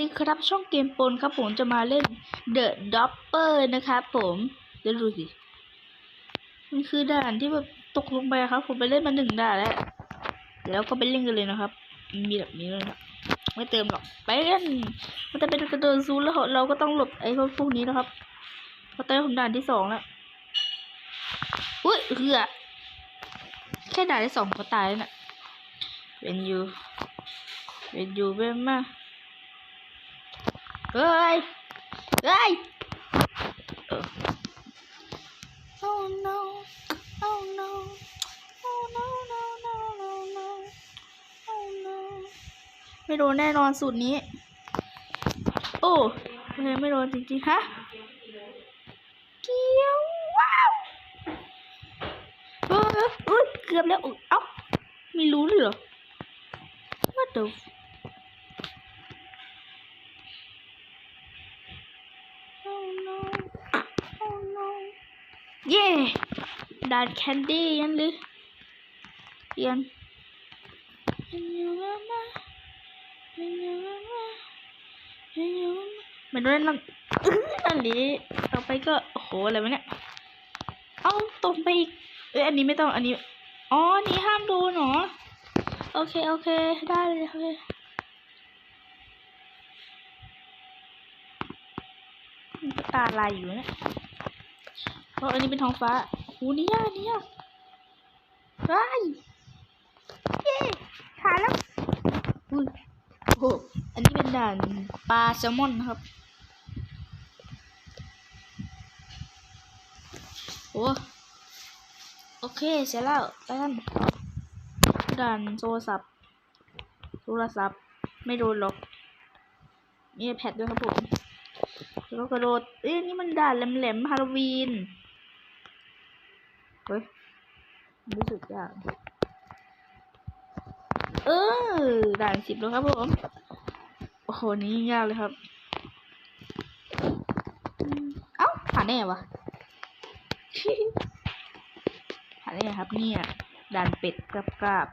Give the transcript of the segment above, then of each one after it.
ดีครับช่องเกมปนครับผมจะมาเล่น The Dopper นะครับผมเดี๋ยวดูสิ มันคือด่านที่แบบตกลงไปครับ ผมไปเล่นมาหนึ่งด่านแล้ว เดี๋ยวเราก็ไปเล่นกันเลยนะครับ มีแบบนี้เลยนะไม่เติมหรอกไปเล่นมันจะเป็นกระโดดซูนแล้วเราก็ต้องหลบไอ้พวกพวกนี้นะครับพอเติมผมด่านที่สองแล้วอุ้ยเหือแค่ด่านที่สองก็ตายแล้วน่ะเป็นอยู่เป็นอยู่เป็นมา เฮ้ย เฮ้ยเออ Oh no Oh no Oh no no no no no Oh no ไม่โดนแน่นอนสูตรนี้ โอ้ไม่โดนจริงๆ ฮะ เกี่ยว ว้าวเออเกือบแล้วเอ้า ไม่รู้เลยเหรอ What the ด่านแคนดี้ยันหรือเปลี่ยนมันด้วยนั่นนั่นหรือต่อไปก็โอ้โหอะไรวะเนี่ยเอาตรงไปอีกเอ้ยอันนี้ไม่ต้องอันนี้อ๋อนี้ห้ามโดนเหรอโอเคโอเคได้เลยโอเคตาลายอยู่เนี่ยเพราะอันนี้เป็นท้องฟ้า โอ้นี่ยากนี่ยไปเย้ถ่ายแล้วอุ้ยโอ้โหอันนี้เป็นด่านปลาแซลมอนนะครับโอ้โอเค เสร็จแล้วไปกันด่านโทรศัพท์โทรศัพท์ ไม่โดนหรอก มีแพดด้วยครับผม แล้วก็กระโดด เอ้ยนี่มันด่านแหลมๆฮาโลวีน เฮ้ยรู้สึกยากเออด่านสิบแล้วครับผม โอ้โห นี่ยากเลยครับ เอ้าผ่านได้ไงวะผ่านได้ไงครับ เนี่ย ด่านเป็ดกราบกราบ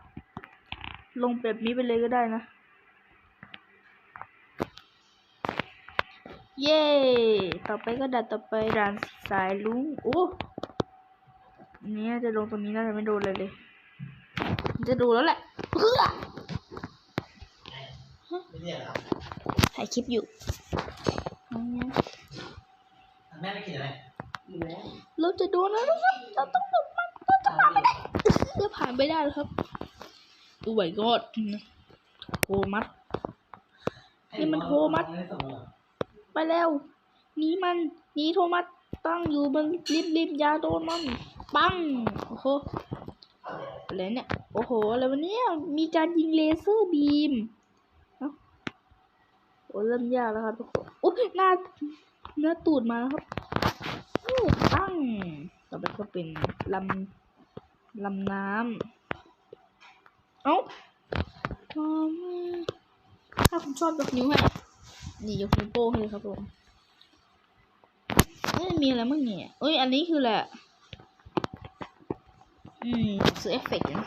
ลงแบบนี้ไปเลยก็ได้นะ เย้ ต่อไปก็ด่านต่อไปด่านสายลุงโอ้ อันนี้จะลงตรงนี้น่าจะไม่โดนเลยเลย จะดูแล้วแหละเพื่อไม่เนี่ยเหรอถ่ายคลิปอยู่เอาไงแม่ไม่กินอะไรเราจะโดนแล้วนะครับ เราต้องหลบมันเราต้องผ่านไม่ได้เดี๋ยวผ่านไม่ได้แล้วครับโอ้ยกอดโทมัสนี่มันโทมัสไปแล้วหนีมันหนีโทมัสตั้งอยู่บนริมริมอยาโดนมัน ปังโอ้โหอะไรเนี่ยโอ้โหอะไรวะเนี่ยมีการยิงเลเซอร์บีมเอ้าโอ้เริ่มยากแล้วครับทุกคนโอ้ยหน้าเนื้อตูดมาแล้วครับอู้ปังต่อไปก็เป็นลำลำน้ำเอ้าอ๋อมถ้าคุณชอบยกนิ้วให้นี่ยกนิ้วโป้งให้เลยครับผมเอ้ยมีอะไรมั่งเนี่ยเอ้ยอันนี้คือแหละ อืมซื้อเอฟเฟกต์นะ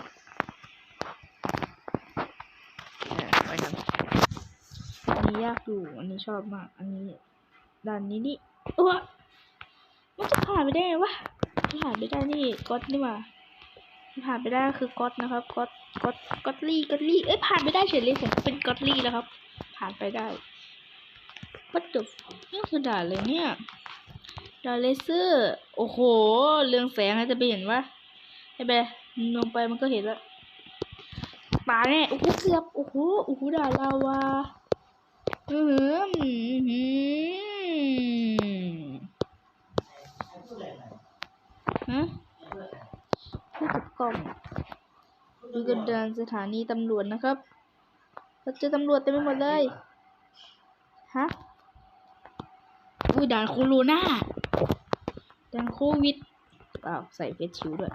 ไปกันอันนี้ยากอยู่ อันนี้ชอบมาก อันนี้ด้านนี้นี่เออมันจะผ่านไปได้ไงวะผ่านไปได้นี่ก๊อตนี่ว่าผ่านไปได้คือก๊อตนะครับก๊อตก๊อตก๊อตลี่ก๊อตลี่เอ้ยผ่านไปได้เฉยเลยผมเป็นก๊อตลี่แล้วครับ ผ่านไปได้ What the f- นี่คือด่านเลยเนี่ยด่านเลเซอร์ โอ้โห เรื่องแสงนะไรจะไปเห็นว่าไอ้เบลงไปมันก็เห็นแล้วตายแน่โอ้โหเกือบโอ้โหโอ้โหด่านลาวาอือหืออือหือฮะผู้จับกล้องดูกันดานสถานีตำรวจนะครับเราเจอตำรวจเต็มไปหมดเลยฮะอุ้ยด่านโคโรนาด่านโควิดอ้าวใส่เฟซชิลด์ด้วย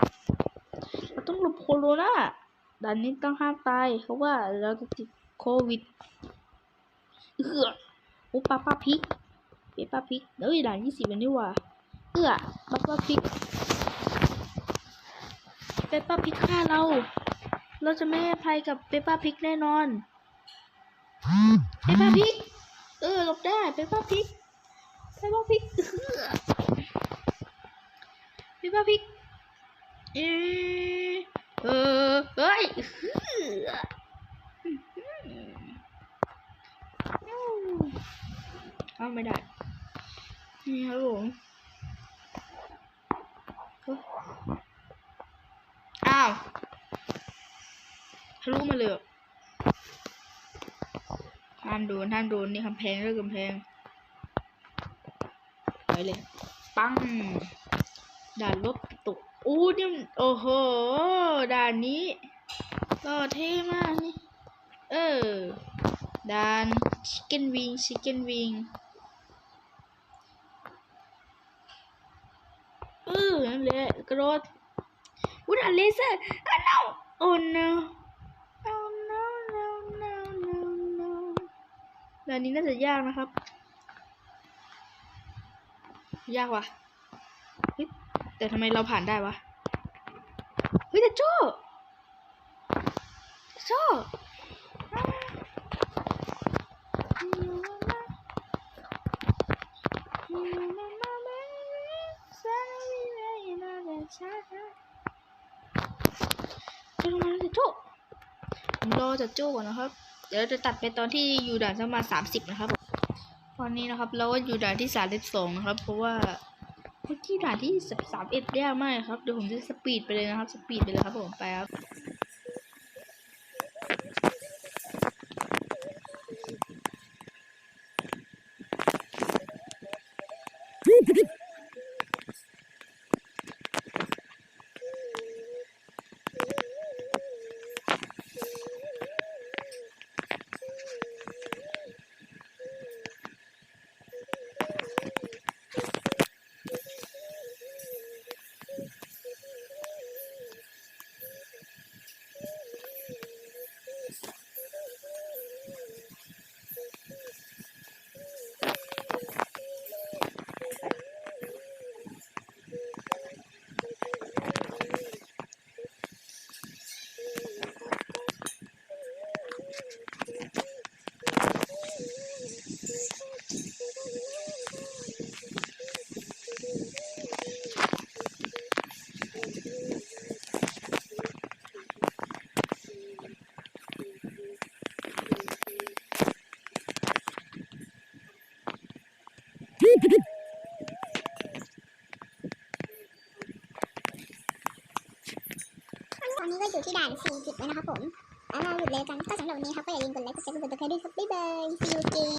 ต้องหลบโคโรนาด่านนี้ต้องห้ามตายเพราะว่าเราจะติดโควิดเอื้อโอ้ปาป้าพริกเปป้าพริกเอ้ยด่านยี่สิบอันนี้ว่ะเอื้อปาป้าพริกเปป้าพริกฆ่าเรา เราจะไม่ให้ภัยกับเปป้าพริกแน่นอนเปป้าพริกเออหลบได้ไปป้าพริกไปป้าพริกไปป้าพริก เอะเออเฮ้ยเอาไม่ได้ นี่ครับผมเฮ้ยอ้าวทะลุมาเลยห้ามโดนห้ามโดนนี่กำแพงเรื่องกำแพงไปเลย ปังด่านรถตก อู้นี่โอ้โห ด่านนี้ก็เท่มากนี่ เออ ด่านชิคเก้นวิงชิคเก้นวิงเออนั่นแหละกระโดดวุ้นอันเลเซอร์อะ no oh no oh no no no no no ด่านนี้น่าจะยากนะครับ ยากว่ะ แต่ทำไมเราผ่านได้วะ เฮ้ยแต่โจ้โจ้อ่าจะลงมาแล้วโจ้ผมรอจากโจ้ก่อนนะครับ เดี๋ยวจะตัดไปตอนที่อยู่ด่านประมาสามสิบนะครับ ตอนนี้นะครับเราก็อยู่ด่านที่สามสิบสองนะครับ เพราะว่า เมื่อกี้ด่านที่สามเอ็ดยากมากครับ เดี๋ยวผมจะสปีดไปเลยนะครับ สปีดไปเลยครับผมไปครับ ตอนนี้ก็อยู่ที่ด่าน40แล้วนะครับผม แล้วเราหยุดเลยกันก็สำหรับวันนี้ครับก็อย่าลืมกดไลค์ กดแชร์ กดติดตามด้วยครับ บ๊ายบาย see you again